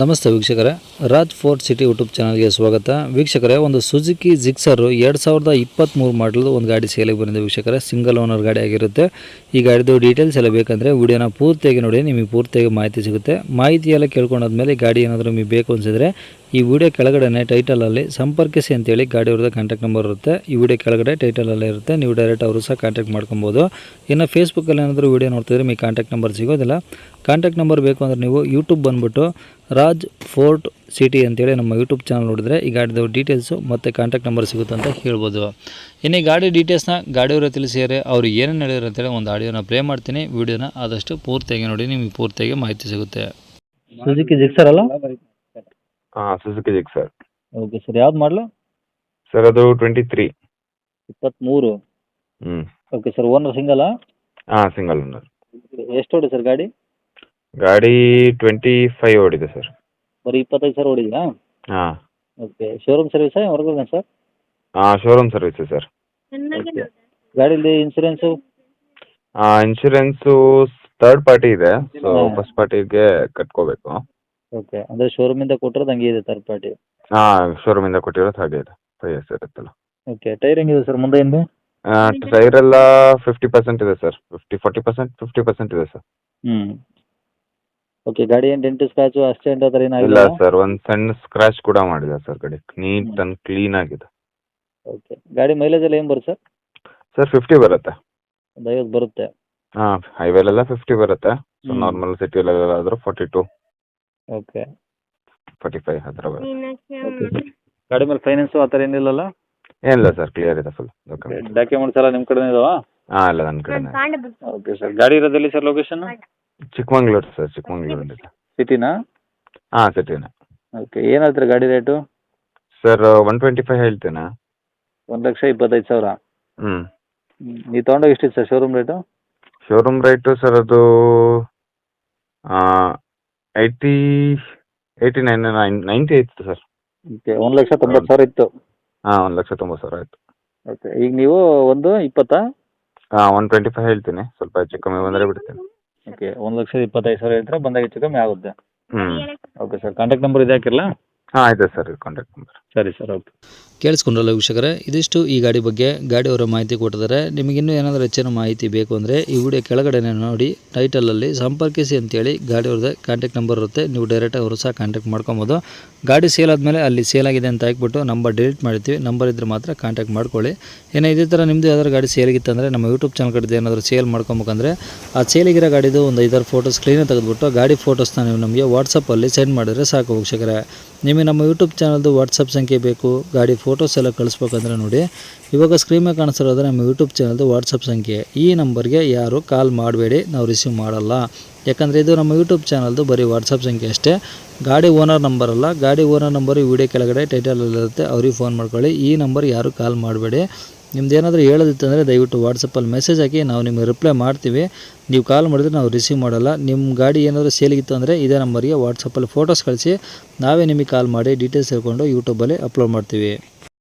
ನಮಸ್ತೆ ವೀಕ್ಷಕರೇ. Raj fort city YouTube ಚಾನಲ್ಗೆ ಸ್ವಾಗತ. ವೀಕ್ಷಕರೇ, ಒಂದು ಸುಜುಕಿ ಜಿಕ್ಸರು ಎರಡು ಸಾವಿರದ ಇಪ್ಪತ್ತ್ಮೂರು ಮಾಡಲು ಒಂದು ಗಾಡಿ ಸೇಲಿಗೆ ಬಂದಿದೆ ವೀಕ್ಷಕರೇ. ಸಿಂಗಲ್ ಓನರ್ ಗಾಡಿ ಆಗಿರುತ್ತೆ. ಈ ಗಾಡಿದು ಡೀಟೇಲ್ಸ್ ಎಲ್ಲ ಬೇಕಂದರೆ ವಿಡಿಯೋನ ಪೂರ್ತಿಯಾಗಿ ನೋಡಿ, ನಿಮಗೆ ಪೂರ್ತಿಯಾಗಿ ಮಾಹಿತಿ ಸಿಗುತ್ತೆ. ಮಾಹಿತಿ ಎಲ್ಲ ಕೇಳ್ಕೊಂಡಾದ್ಮೇಲೆ ಗಾಡಿ ಏನಾದರೂ ನಿಮಗೆ ಬೇಕು ಅನಿಸಿದ್ರೆ ಈ ವಿಡಿಯೋ ಕೆಳಗಡೆ ಟೈಟಲಲ್ಲಿ ಸಂಪರ್ಕಿಸಿ ಅಂತೇಳಿ ಗಾಡಿ ಅವ್ರದ್ದು ಕಾಂಟ್ಯಾಕ್ಟ್ ನಂಬರ್ ಇರುತ್ತೆ. ಈ ವಿಡಿಯೋ ಕೆಳಗಡೆ ಟೈಟಲಲ್ಲೇ ಇರುತ್ತೆ. ನೀವು ಡೈರೆಕ್ಟ್ ಅವರು ಸಹ ಕಾಂಟ್ಯಾಕ್ಟ್ ಮಾಡ್ಕೊಬೋದು. ಇನ್ನು ಫೇಸ್ಬುಕ್ಕಲ್ಲಿ ಏನಾದರೂ ವಿಡಿಯೋ ನೋಡ್ತಿದ್ರೆ ಮೀ ಕಾಂಟ್ಯಾಕ್ಟ್ ನಂಬರ್ ಸಿಗೋದಿಲ್ಲ. ಕಾಂಟ್ಯಾಕ್ಟ್ ನಂಬರ್ ಬೇಕು ಅಂದರೆ ನೀವು ಯೂಟ್ಯೂಬ್ ಬಂದುಬಿಟ್ಟು ರಾಜ್ ಫೋರ್ಟ್ ಸಿಟಿ ಅಂತೇಳಿ ನಮ್ಮ ಯೂಟ್ಯೂಬ್ ಚಾನಲ್ ನೋಡಿದ್ರೆ ಈ ಗಾಡಿದು ಡೀಟೇಲ್ಸು ಮತ್ತು ಕಾಂಟ್ಯಾಕ್ಟ್ ನಂಬರ್ ಸಿಗುತ್ತೆ ಅಂತ ಹೇಳ್ಬೋದು. ಇನ್ನು ಈ ಗಾಡಿ ಡೀಟೇಲ್ಸ್ನ ಗಾಡಿಯವರ ತಿಳಿಸಿದರೆ ಅವರು ಏನೇನು ಹೇಳಿದ್ರು ಅಂತೇಳಿ ಒಂದು ಆಡಿಯೋನ ಪ್ಲೇ ಮಾಡ್ತೀನಿ. ವಿಡಿಯೋನ ಆದಷ್ಟು ಪೂರ್ತಿಯಾಗಿ ನೋಡಿ, ನಿಮಗೆ ಪೂರ್ತಿಯಾಗಿ ಮಾಹಿತಿ ಸಿಗುತ್ತೆ. ಸುಜುಕಿ ಜಿಕ್ಸರ್ ಅಲ್ಲ? ಹಾಂ Suzuki Gixxer okay sir ಯಾವ್ದು ಮಾಡಲು ಸರ್ ಅದು ಟ್ವೆಂಟಿ ತ್ರೀ ಇಪ್ಪತ್ತ್ಮೂರು ಹ್ಞೂ ಓಕೆ ಸರ್ ಓನರ್ ಸಿಂಗಲ್ ಹಾಂ ಸಿಂಗಲ್ ಓನರ್ ಎಷ್ಟು ಓಡಿದೆ ಸರ್ ಗಾಡಿ? ಗಾಡಿ ಟ್ವೆಂಟಿ ಫೈವ್ ಓಡಿದೆ ಸರ್ ಬರೀ ಇಪ್ಪತ್ತೈದು ಸಾವಿರ ಹೊಡಿದಾ ಹಾಂ. ಓಕೆ ಶೋರೂಮ್ ಸರ್ವಿಸಾ ಹೊರಗಡೆ ಸರ್ ಹಾಂ ಶೋರೂಮ್ ಸರ್ವಿಸ್ ಸರ್ ಓಕೆ ಗಾಡೀಲಿ ಇನ್ಸೂರೆನ್ಸು ಹಾಂ ಇನ್ಶೂರೆನ್ಸು ಥರ್ಡ್ ಪಾರ್ಟಿ ಇದೆ. ಸೊ ಫಸ್ಟ್ ಪಾರ್ಟಿಗೆ ಕಟ್ಕೋಬೇಕು. ಓಕೆ ಅಂದ್ರೆ ಶೋರೂಮ್ ಇಂದ ಕೊಟ್ಟಿರೋದು ಹಂಗೆ ಇದೆ ಥರ್ಡ್ ಪಾರ್ಟಿ ಶೋರೂಮ್ ಇಂದ ಕೊಟ್ಟಿರೋದು ಹಾಗೆ ಇದೆ. ಫೈವ್ ಇಯರ್ಸ್ ಇರುತ್ತಲ್ಲ. ಓಕೆ ಟೈರ್ ಹೆಂಗಿದೆ ಸರ್ ಮುಂದೆ ಹಿಂದೆ? ಟೈರ್ ಎಲ್ಲ ಫಿಫ್ಟಿ ಪರ್ಸೆಂಟ್ ಇದೆ sir fifty forty percent fifty percent ಇದೆ ಸರ್ ಹ್ಮ್. ಓಕೆ ಗಾಡಿ ಏನು ಡೆಂಟು ಸ್ಕ್ರಾಚು ಅಷ್ಟೇ ಆ ಥರ ಇಲ್ಲ ಏನಾಗಿಲ್ಲ ಸರ್ ಒಂದು ಸಣ್ಣ ಸ್ಕ್ರಾಚ್ ಕೂಡ ಮಾಡಿದೆ ಸರ್ ಗಾಡಿ. ನೀಟ್ ಅಂಡ್ ಕ್ಲೀನ್ ಆಗಿದೆ. ಓಕೆ ಗಾಡಿ ಮೈಲೇಜ್ ಎಲ್ಲ ಏನು ಬರುತ್ತೆ ಸರ್ ಸರ್ ಫಿಫ್ಟಿ ಬರುತ್ತೆ. ಒಂದು ಐವತ್ತು ಬರುತ್ತೆ. ಹಾಂ ಹೈವೇಲೆಲ್ಲ ಫಿಫ್ಟಿ ಬರುತ್ತೆ. ಸೊ ಸಿಟಿ ನಾರ್ಮಲ್ ಸಿಟಿಲೆಲ್ಲ ಆದರೂ forty two okay forty five ಹತ್ರ ಬರುತ್ತೆ ಓಕೆ ಸರ್ ಗಾಡಿ ಮೇಲೆ ಫೈನಾನ್ಸು ಆ ಥರ ಏನಿಲ್ಲಲ್ಲ ಏನಿಲ್ಲ ಸರ್ ಕ್ಲಿಯರ್ ಇದೆ ಫುಲ್ ಡಾಕ್ಯುಮೆಂಟ್ ಡಾಕ್ಯುಮೆಂಟ್ಸ್ ಎಲ್ಲ ನಿಮ್ಮ ಕಡೆನೇ ಇದಾವಾ? ಹಾಂ ಎಲ್ಲ ನನ್ನ ಕಡೆ ಓಕೆ ಸರ್ ಗಾಡಿ ಇರೋದಲ್ಲಿ ಸರ್ ಲೊಕೇಶನ್ ಚಿಕ್ಕಮಂಗ್ಳೂರು ಸರ್ ಚಿಕ್ಕಮಂಗ್ಳೂರಿಂದ ಸಿಟಿನಾ ಹಾಂ ಸಿಟಿನಾ ಓಕೆ ಏನು ಹೇಳ್ತೀರಾ ಗಾಡಿ rate sir one twenty five ಹೇಳ್ತೇನೆ. ಒಂದು ಲಕ್ಷ ಇಪ್ಪತ್ತೈದು ಸಾವಿರ. ಹ್ಞೂ ನೀವು ತೊಗೊಂಡೋಗಿ ಎಷ್ಟಿತ್ತು sir showroom rate showroom rate sir ಅದು eighty eighty nine nine ninety ಇತ್ತು ಸರ್ ಓಕೆ ಒಂದು ಲಕ್ಷ ತೊಂಬತ್ತು ಸಾವಿರ ಇತ್ತು. ಹಾಂ ಒಂದು ಲಕ್ಷ ತೊಂಬತ್ತು ಸಾವಿರ ಆಯಿತು. ಓಕೆ ಈಗ ನೀವು ಒಂದು ಇಪ್ಪತ್ತಾ? ಹಾಂ ಒನ್ ಟ್ವೆಂಟಿ ಫೈವ್ ಹೇಳ್ತೀನಿ ಸ್ವಲ್ಪ ಹೆಚ್ಚು ಕಮ್ಮಿ ಬಂದರೆ ಬಿಡ್ತೀನಿ. ಓಕೆ ಒಂದು ಲಕ್ಷದ ಇಪ್ಪತ್ತೈದು ಸಾವಿರ ಹೇಳ್ತಾರೆ ಬಂದಾಗ ಹೆಚ್ಚು ಕಮ್ಮಿ ಆಗುತ್ತೆ. ಹ್ಞೂ ಓಕೆ ಸರ್ ಕಾಂಟ್ಯಾಕ್ಟ್ ನಂಬರ್ ಇದೆ ಹಾಕಿರಲ್ಲ ಹಾಂ ಆಯ್ತು ಸರ್ ಕಾಂಟ್ಯಾಕ್ಟ್ ನಂಬರ್ ಸರಿ ಸರ್ ಓಕೆ ಕೇಳಿಸ್ಕೊಂಡ್ರಲ್ಲ ವೀಕ್ಷಕರೇ, ಇದಿಷ್ಟು ಈ ಗಾಡಿ ಬಗ್ಗೆ ಗಾಡಿಯವರ ಮಾಹಿತಿ ಕೊಟ್ಟಿದ್ದಾರೆ. ನಿಮಗಿನ್ನೂ ಏನಾದರೂ ಹೆಚ್ಚಿನ ಮಾಹಿತಿ ಬೇಕು ಅಂದರೆ ಈ ವಿಡಿಯೋ ಕೆಳಗಡೆ ನೋಡಿ ಟೈಟಲಲ್ಲಿ ಸಂಪರ್ಕಿಸಿ ಅಂತೇಳಿ ಗಾಡಿಯವ್ರದ್ದು ಕಾಂಟ್ಯಾಕ್ಟ್ ನಂಬರ್ ಇರುತ್ತೆ. ನೀವು ಡೈರೆಕ್ಟ್ ಅವರು ಸಹ ಕಾಂಟ್ಯಾಕ್ಟ್ ಮಾಡ್ಕೊಬೋದು. ಗಾಡಿ ಸೇಲ್ ಆದಮೇಲೆ ಅಲ್ಲಿ ಸೇಲ್ ಆಗಿದೆ ಅಂತ ಹಾಕ್ಬಿಟ್ಟು ನಂಬರ್ ಡಿಲೀಟ್ ಮಾಡ್ತೀವಿ ನಂಬರ್ ಇದ್ದರೆ ಮಾತ್ರ ಕಾಂಟ್ಯಾಕ್ಟ್ ಮಾಡ್ಕೊಳ್ಳಿ. ಏನೋ ಇದೇ ಥರ ನಿಮ್ಮದು ಯಾವ್ದಾದ್ರು ಗಾಡಿ ಸೇಲಿಗಿತ್ತಂದರೆ ನಮ್ಮ ಯೂಟ್ಯೂಬ್ ಚಾನಲ್ ಕಡೆ ಏನಾದರೂ ಸೇಲ್ ಮಾಡ್ಕೊಬೇಕಂದ್ರೆ ಆ ಸೇಲಿಗಿರೋ ಗಾಡಿದು ಒಂದು ಐದಾರು ಫೋಟೋಸ್ ಕ್ಲೀನಾಗಿ ತೆಗೆದುಬಿಟ್ಟು ಗಾಡಿ ಫೋಟೋಸ್ನ ನೀವು ನಮಗೆ ವಾಟ್ಸಪ್ಪಲ್ಲಿ ಸೆಂಡ್ ಮಾಡಿದರೆ ಸಾಕು ವೀಕ್ಷಕರೇ. ನಿಮಗೆ ನಮ್ಮ ಯೂಟ್ಯೂಬ್ ಚಾನಲ್ದು ವಾಟ್ಸಪ್ ಸಂಖ್ಯೆ ಬೇಕು, ಗಾಡಿ ಫೋಟೋಸ್ ಎಲ್ಲ ಕಳಿಸ್ಬೇಕಂದ್ರೆ ನೋಡಿ. ಇವಾಗ ಸ್ಕ್ರೀನ್ ಮೇಲೆ ಕಾಣಿಸ್ತಿರೋದು ನಮ್ಮ ಯೂಟ್ಯೂಬ್ ಚಾನಲ್ದು ವಾಟ್ಸಪ್ ಸಂಖ್ಯೆ. ಈ ನಂಬರ್ಗೆ ಯಾರು ಕಾಲ್ ಮಾಡಬೇಡಿ, ನಾವು ರಿಸೀವ್ ಮಾಡಲ್ಲ. ಯಾಕಂದರೆ ಇದು ನಮ್ಮ ಯೂಟ್ಯೂಬ್ ಚಾನಲ್ದು ಬರೀ ವಾಟ್ಸಪ್ ಸಂಖ್ಯೆ ಅಷ್ಟೇ. ಗಾಡಿ ಓನರ್ ನಂಬರ್ ಅಲ್ಲ. ಗಾಡಿ ಓನರ್ ನಂಬರ್ ಈ ವಿಡಿಯೋ ಕೆಳಗಡೆ ಟೈಟಲಲ್ಲಿರುತ್ತೆ ಅವ್ರಿಗೆ ಫೋನ್ ಮಾಡ್ಕೊಳ್ಳಿ. ಈ ನಂಬರ್ ಯಾರು ಕಾಲ್ ಮಾಡಬೇಡಿ. ನಿಮ್ದು ಏನಾದರೂ ಹೇಳೋದಿತ್ತಂದರೆ ದಯವಿಟ್ಟು ವಾಟ್ಸಪ್ಪಲ್ಲಿ ಮೆಸೇಜ್ ಹಾಕಿ, ನಾವು ನಿಮಗೆ ರಿಪ್ಲೈ ಮಾಡ್ತೀವಿ. ನೀವು ಕಾಲ್ ಮಾಡಿದ್ರೆ ನಾವು ರಿಸೀವ್ ಮಾಡಲ್ಲ. ನಿಮ್ಮ ಗಾಡಿ ಏನಾದರೂ ಸೇಲಿಗಿತ್ತು ಅಂದರೆ ಇದೇ ನಂಬರ್ಗೆ ವಾಟ್ಸಪ್ಪಲ್ಲಿ ಫೋಟೋಸ್ ಕಳಿಸಿ, ನಾವೇ ನಿಮಗೆ ಕಾಲ್ ಮಾಡಿ ಡೀಟೇಲ್ಸ್ ಹೇಳ್ಕೊಂಡು ಯೂಟ್ಯೂಬಲ್ಲಿ ಅಪ್ಲೋಡ್ ಮಾಡ್ತೀವಿ.